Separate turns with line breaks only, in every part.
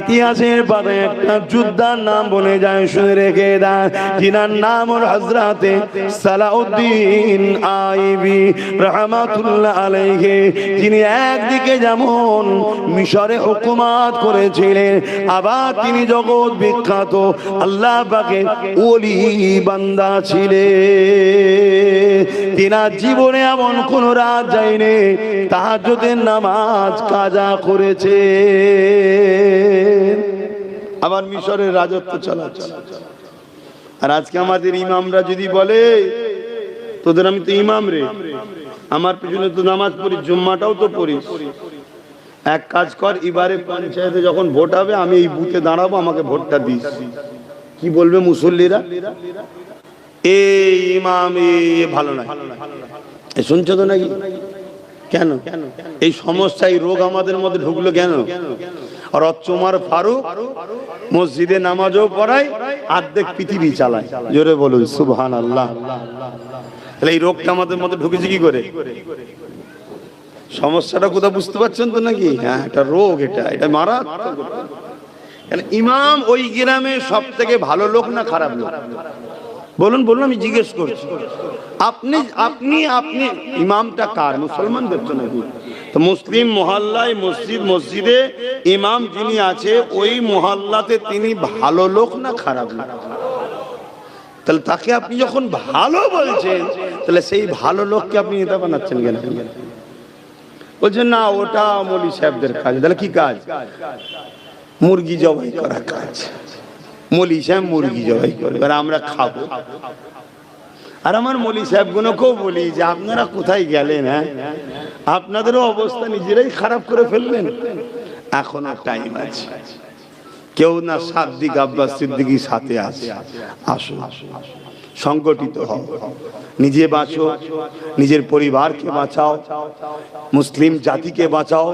ইতিহাসের পাতায় একটা যোদ্ধার নাম বলে যায়, শুনে রেখে দেন যিনার নাম ওর সালাউদ্দিন আইবি, রহমাতুল্লাহ আলাইহি। যিনি একদিকে যেমন মিশরে করেছিলেন, আবার তিনি জগৎ বিখ্যাত, আল্লাহ পাকে ওলি বান্দা ছিলেন। তিনার জীবনে এমন কোন রাত যায়নি, তাহাজ্জুদের নামাজ কাজা করেছে আবার মিশরের রাজত্ব চালাচ্ছে। আর আজকে আমাদের ইমামরা যদি বলে, তোদের আমি তো ইমাম রে, আমার পিছনে তো নামাজ পড়ি, জুম্মাটাও তো পড়িস। এক কাজ কর, এবারে পঞ্চায়েতে যখন ভোট হবে, আমি এই বুথে দাঁড়াবো, আমাকে ভোটটা দিস। কি বলবে মুসল্লিরা? এই ইমাম এ ভালো না শুনছো তো নাকি? কেন? এই সমস্যা এই রোগ আমাদের মধ্যে ঢুকলো কেন? আর অচ্চমার ফারুক মসজিদে নামাজও পড়ায়, আর্ধেক পৃথিবী চালায়। জোরে বলুন সুবহান আল্লাহ তাহলে এই রোগটা আমাদের মধ্যে ঢুকেছে কি করে? সমস্যাটা কোথাও বুঝতে পারছেন তো নাকি? হ্যাঁ এটা রোগ এটা এটা মারা ইমাম ওই গ্রামে সব থেকে ভালো লোক না খারাপ লোক? বলুন বলুন, আমি জিজ্ঞেস করছি। আপনি আপনি আপনি ইমামটা কার? মুসলমানদের তো নাকি মুসলিম মহল্লায় মসজিদ, মসজিদে ইমাম যিনি আছে, ওই মহল্লাতে তিনি ভালো লোক না খারাপ লোক? তাহলে তাকে আপনি যখন ভালো বলছেন, তাহলে সেই ভালো লোককে আপনি নেতা বানাচ্ছেন কেন? বলছেন, না, ওটা মলি সাহেবদের কাজ। তাহলে কি কাজ? মুরগি জবাই করা কাজ। মলি সাহেব মুরগি জবাই করে, এবার আমরা খাব। আর আমার মলি সাহেব গুলোকেও বলি যে, আপনারা কোথায় গেলেন হ্যাঁ? আপনাদেরও অবস্থা নিজেরাই খারাপ করে ফেললেন? এখন আর টাইম আছে। কেউ না সাদ্দিক আব্বাস সিদ্দিকি সাথে আছে। আসো সংগঠিত হও। নিজে বাঁচো, নিজের পরিবারকে বাঁচাও, মুসলিম জাতিকে বাঁচাও।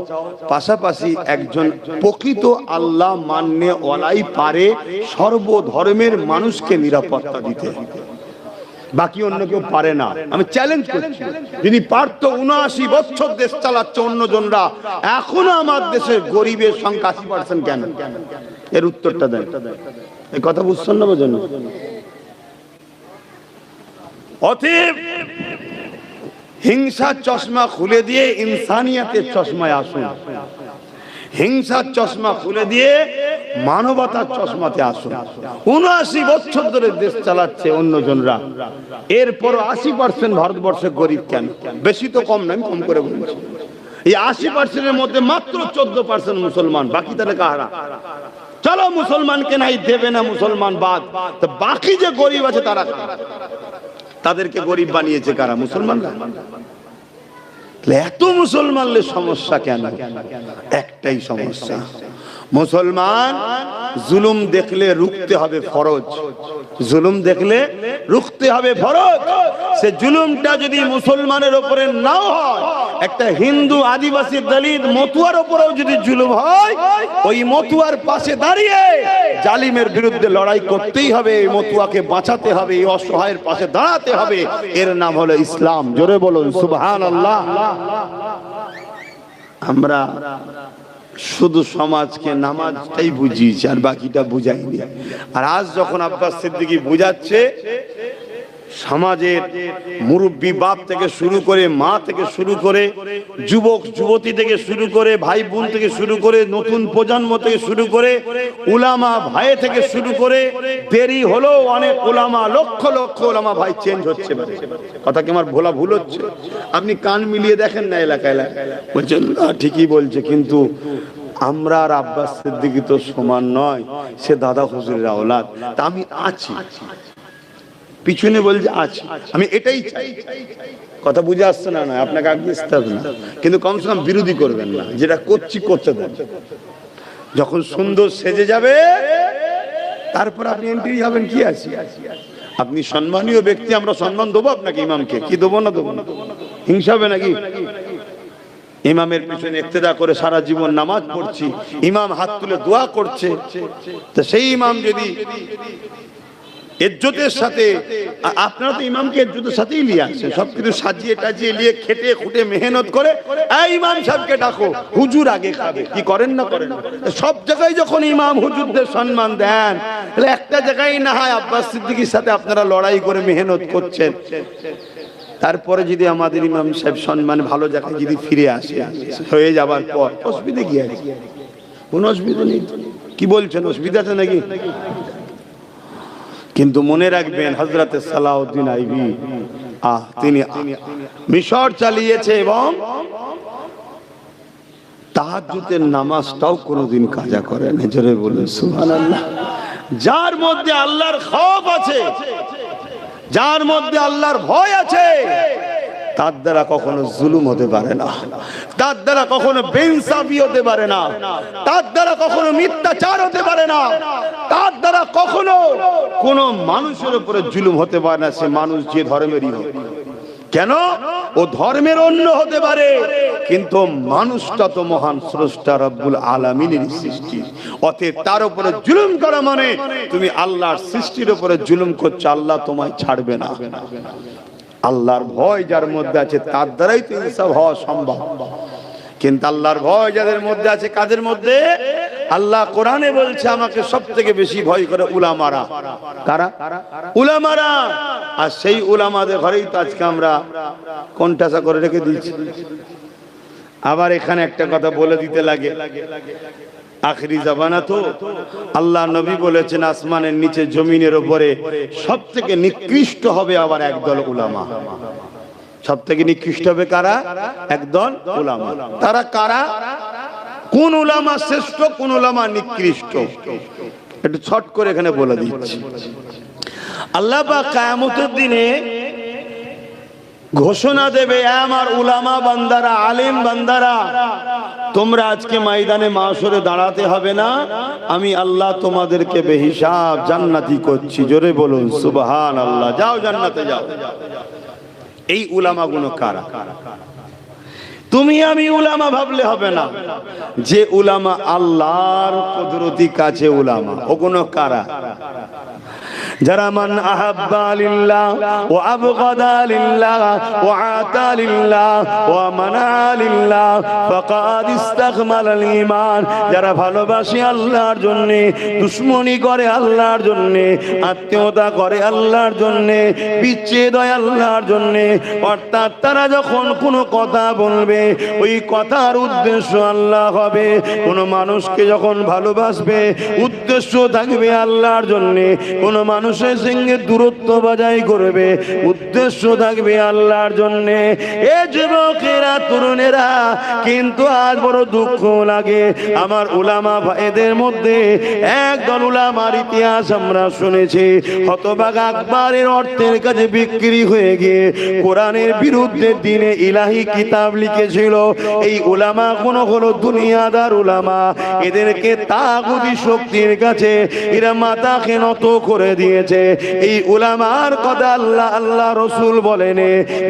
পাশাপাশি একজন প্রকৃত আল্লাহ মান্যে ওলাই পারে সর্বধর্মের মানুষকে নিরাপত্তা দিতে। বাকি অন্য কেউ পারে না। আমি চ্যালেঞ্জ করছি। যিনি পারত উনআশি বছর দেশ চালাচ্ছে, অন্যজনরা এখনও আমার দেশের গরিবের সংখ্যা আশি পার্সেন্ট কেন? এর উত্তরটা দেন। এই কথা বুঝছেন না বোঝেন? অতএব হিংসার চশমা খুলে দিয়ে ইনসানিয়াতের চশমায় আসুন। হিংসার চশমা খুলে দিয়ে মানবতার চশমাতে আসুন। উনআশি বছর ধরে দেশ চালাচ্ছে অন্যজনরা। এরপর আশি পার্সেন্ট ভারতবর্ষে গরিব কেন? বেশি তো কম না, আমি কম করে বলছি। এই আশি পার্সেন্টের মধ্যে মাত্র চোদ্দ পার্সেন্ট মুসলমান, বাকি তাহলে কাহারা চলো মুসলমানকে নাই, দেবে না মুসলমান বাদ। বাকি যে গরিব আছে তারা? তাদেরকে গরিব বানিয়েছে কারা? মুসলমানরা। এত মুসলমানদের সমস্যা কেন? একটাই সমস্যা। মুসলমান জুলুম দেখলে রুখতে হবে ফরজ। জুলুম দেখলে রুখতে হবে ফরজ। সে জুলুমটা যদি মুসলমানের ওপরে নাও হয় একটা হিন্দু আদিবাসী দলিত মতুয়ার উপরেও যদি জুলুম হয়, ওই মতুয়ার পাশে দাঁড়িয়ে জালিমের বিরুদ্ধে লড়াই করতেই হবে, এই মতুয়াকে বাঁচাতে হবে, এই অসহায়ের পাশে দাঁড়াতে হবে। এর নাম হলো ইসলাম। জোরে বলুন সুবহান আল্লাহ আমরা শুধু সমাজকে নামাজটাই বুঝিয়েছি, আর বাকিটা বুঝাইনি। আর আজ যখন আব্বাস সিদ্দিকি বুঝাচ্ছে সমাজের মুরব্বী বাপ থেকে শুরু করে মা থেকে শুরু করে যুবক যুবতী থেকে শুরু করে ভাই বোন থেকে শুরু করে নতুন প্রজন্ম থেকে শুরু করে উলামা ভাই থেকে শুরু করে দেরি হলো অনেক উলামা লক্ষ লক্ষ উলামা ভাই চেঞ্জ হচ্ছে কথা কি আমার ভোলা ভুল হচ্ছে? আপনি কান মিলিয়ে দেখেন না এলাকা এলাকায়। বলছেন "না, ঠিকই বলছে কিন্তু আমরা আর আব্বাস সিদ্দিকি তো সমান নয় সে দাদা হুজুরের আওলাদ। তা আমি আছি। পিছনে বলছে আছে আমি এটাই চাই। কথা বুঝে আসছে না না, আপনাকে আগে হবে না। কিন্তু কমসে কম বিরোধী করবেন না, যেটা করছি, করতে দেন। যখন সুন্দর সেজে যাবে, তারপর আপনি এন্ট্রি হবেন, কি আছে? আপনি সম্মানীয় ব্যক্তি, আমরা সম্মান দেবো আপনাকে, ইমামকে। কি দেবো না দেবো? না হিংসা হবে নাকি? ইমামের পিছনে ইক্তেদা করে সারা জীবন নামাজ পড়ছি, ইমাম হাত তুলে দোয়া করছে। তো সেই ইমাম যদি ইজ্জতের সাথে আপনারা তো ইমামকে ইজ্জতের সাথেই নিয়ে আসছেন। সব কিছু সাজিয়ে টাজিয়ে নিয়ে খেটে খুঁটে মেহনত করে, এই ইমাম সাহেবকে ডাকো, হুজুর আগে খাবে। কি করেন না করেন? সব জায়গায় যখন ইমাম হুজুরদের সম্মান দেন, তাহলে একটা জায়গায় না হয় আব্বাস সিদ্দিকির সাথে আপনারা লড়াই করে মেহনত করছেন। তারপরে যদি আমাদের ইমাম সাহেব সম্মান ভালো জায়গায় যদি ফিরে আসে, হয়ে যাবার পর, অসুবিধা কি আছে? কোন অসুবিধা নেই। কি বলছেন? অসুবিধা আছে নাকি? কিন্তু মনে রাখবেন হজরতে সালাউদ্দিন আইবি, আহ, তিনি মিশর চালিয়েছে এবং তাহাজ্জুদের নামাজটাও কোনোদিন কাজা করে না জোরে বলুন, সুবহানাল্লাহ। যার মধ্যে আল্লাহর খব আছে, যার মধ্যে আল্লাহর ভয় আছে তার দ্বারা কখনো জুলুম হতে পারে না। তার দ্বারা কখনো বেইনসাফি হতে পারে না। তার দ্বারা কখনো মিথ্যাচার হতে পারে না। তার দ্বারা কখনো কোনো মানুষের উপরে জুলুম হতে পারে না, সে মানুষ যে ধর্মেরই হোক। কেন? ও ধর্মের অন্য হতে পারে, কিন্তু মানুষটা তো মহান স্রষ্টা রব্বুল আলামিনের সৃষ্টি। অতএব তার উপরে জুলুম করা মানে তুমি আল্লাহর সৃষ্টির উপরে জুলুম করছ, আল্লাহ তোমায় ছাড়বে না। আল্লাহর ভয় যার মধ্যে আছে, তার দ্বারাই তো ইনসাফ হওয়া সম্ভব। কিন্তু আল্লাহর ভয় যাদের মধ্যে আছে, কাদের মধ্যে? আল্লাহ কোরআনে বলছে, আমাকে সব থেকে বেশি ভয় করে উলামারা। কারা? উলামারা। আর সেই উলামাদের ঘরেই তো আজকে আমরা কন্টাসা করে রেখে দিয়েছি। আবার এখানে একটা কথা বলে দিতে লাগে। আখরি জাবানা তো আল্লাহ নবী বলেছেন আসমানের নিচে জমিনের উপরে সব থেকে নিকৃষ্ট হবে আবার একদল উলামা। সব থেকে নিকৃষ্ট হবে কারা? একদল উলামা। তারা কারা? কোন উলামা শ্রেষ্ঠ, কোন উলামা নিকৃষ্ট। একটু ছট করে এখানে বলে দিচ্ছি। আল্লাহ বা কায়ামতের দিনে ঘোষণা দেবে, "এ আমার উলামা বান্দারা, আলেম বান্দারা, তোমরা আজকে ময়দানে মাসরে দাঁড়াতে হবে না। আমি আল্লাহ তোমাদেরকে বেহিসাব জান্নাতি করছি। জোরে বলুন সুবহান আল্লাহ যাও জান্নাতে যাও। এই উলামা গুলো কারা? তুমি আমি উলামা ভাবলে হবে না। যে উলামা আল্লাহর কুদরতি কাছে উলামা, ওগুলো কারা? যারা মান আহাব্বা লিল্লাহ ও আবগাদা লিল্লাহ ও আতা লিল্লাহ ও মানা লিল্লাহ, ফাকাদ ইস্তাকমাল আল ঈমান যারা ভালোবাসে আল্লাহর জন্য, দুশ্মনী করে আল্লাহর জন্য, আত্মীয়তা করে আল্লাহর জন্য, বিচ্ছেদ হয় আল্লাহর জন্য, অর্থাৎ তারা যখন কোনো কথা বলবে, ওই কথার উদ্দেশ্য আল্লাহ হবে। কোনো মানুষকে যখন ভালোবাসবে, উদ্দেশ্য থাকবে আল্লাহর জন্য, কোনো মানুষের সঙ্গে দূরত্ব বজায় করবে, উদ্দেশ্য থাকবে আল্লাহর জন্য। এ যুবকেরা, তরুণেরা, কিন্তু আজ বড় দুঃখ লাগে। আমার উলামা ভাইদের মধ্যে একদল উলামার ইতিহাস আমরা শুনেছি। হতবাগ আকবরের অর্থের কাছে বিক্রি হয়ে গিয়ে কোরআনের বিরুদ্ধে দিনে ইলাহি কিতাব লিখেছিল। এই উলামা কোন হলো দুনিয়াদার উলামা। এদেরকে তাগুদি শক্তির কাছে এরা মাতাকে নত করে দিয়েছে এই উলামার কথা আল্লাহ আল্লাহ রসুল বলেন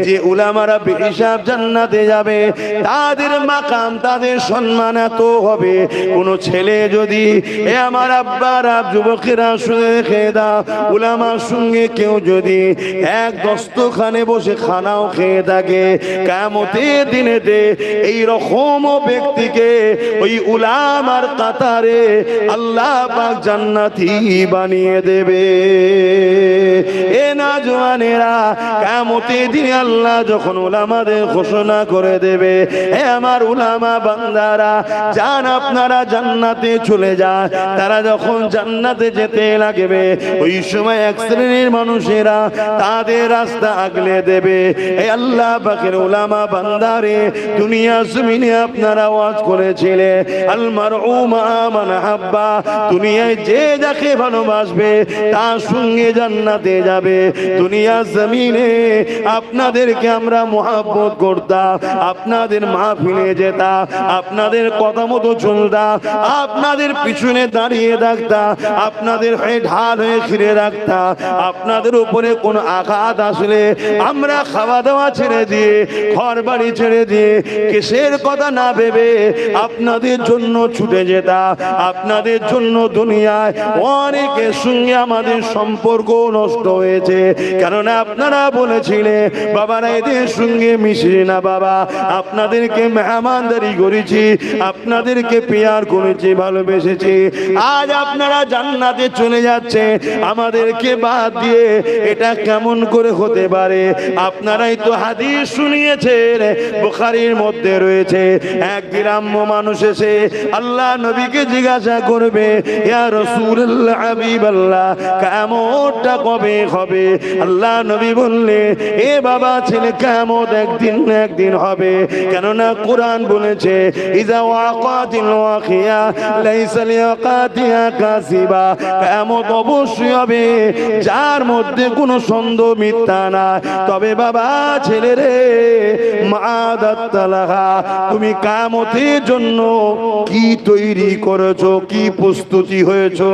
যে উলামারা হিসাব জান্নাতে যাবে, তাদের মাকাম, তাদের সম্মান এত হবে। কোন ছেলে যদি, এ আমার আব্বারা যুবকেরা শুনে খেয়ে দাও, উলামার সঙ্গে কেউ যদি এক দস্তখানে বসে খানাও খেয়ে থাকে কামতে দিনেতে এই রকম ব্যক্তিকে ওই উলামার কাতারে আল্লাহ পাক জান্নাতি বানিয়ে দেবে। এ না জোয়ানেরা কামতে দিনে আল্লাহ যখন উলামাদের ঘোষণা করে দেবে, হে আমার উলামা বান্দারা, যান আপনারা জান্নাতে চলে যান। তারা যখন জান্নাতে যেতে লাগবে, ওই সময় এক শ্রেণির মানুষেরা তাদের রাস্তা আগলে দেবে। এই আল্লাহ পাকের উলামা বান্দারে, দুনিয়া জমিনে আপনারা ওয়াজ করেছিলে আলমার উমা মান হাব্বা, দুনিয়ায় যে যাকে ভালোবাসবে, তার সঙ্গে জান্নাতে যাবে। দুনিয়া জমিনে আপনাদেরকে আমরা মহাব্বত করতাম, আপনাদের মাহফিলে যেতাম, আপনাদের কথা মতো চলতাম, আপনাদের পিছনে দাঁড়িয়ে থাকতাম, আপনাদের হয়ে ঢাল হয়ে ফিরে রাখতাম, আপনাদের উপরে কোনো আঘাত আসলে আমরা খাওয়া দাওয়া ছেড়ে দিয়ে ঘর বাড়ি ছেড়ে দিয়ে কিসের কথা না ভেবে আপনাদের জন্য ছুটে যেতাম, আপনাদের জন্য দুনিয়ায় অনেকের সঙ্গে আমাদের
সম্পর্ক নষ্ট হয়েছে। কেননা আপনারা বলেছিলেন বাবারা, এদের সঙ্গে মিশি না বাবা। আপনাদেরকে মেহমানদারি করেছি, আপনাদেরকে পেয়ার করেছি, ভালোবেসেছি। আজ আপনারা জান্নাতে চলে যাচ্ছে আমাদেরকে বাদ দিয়ে এটা কেমন করে হতে পারে? আপনারাই তো হাদিস শুনিয়েছেন, বুখারীর মধ্যে রয়েছে। এক গ্রাম্য মানুষ এসে আল্লাহ নবীকে জিজ্ঞাসা করবে, ইয়া হাবিবাল্লাহ কিয়ামতটা কবে হবে? আল্লাহ নবী বললে, এ বাবা ছেলে কিয়ামত একদিন একদিন হবে? কেননা কোরআন বলেছে ইজা অবশ্যই হবে, যার মধ্যে কোনো সন্দেহ মিথ্যা না তবে বাবা ছেলে রে মাদাত্তালাহা তুমি কিয়ামতের জন্য কি তৈরি করেছ, কি প্রস্তুতি হয়েছো?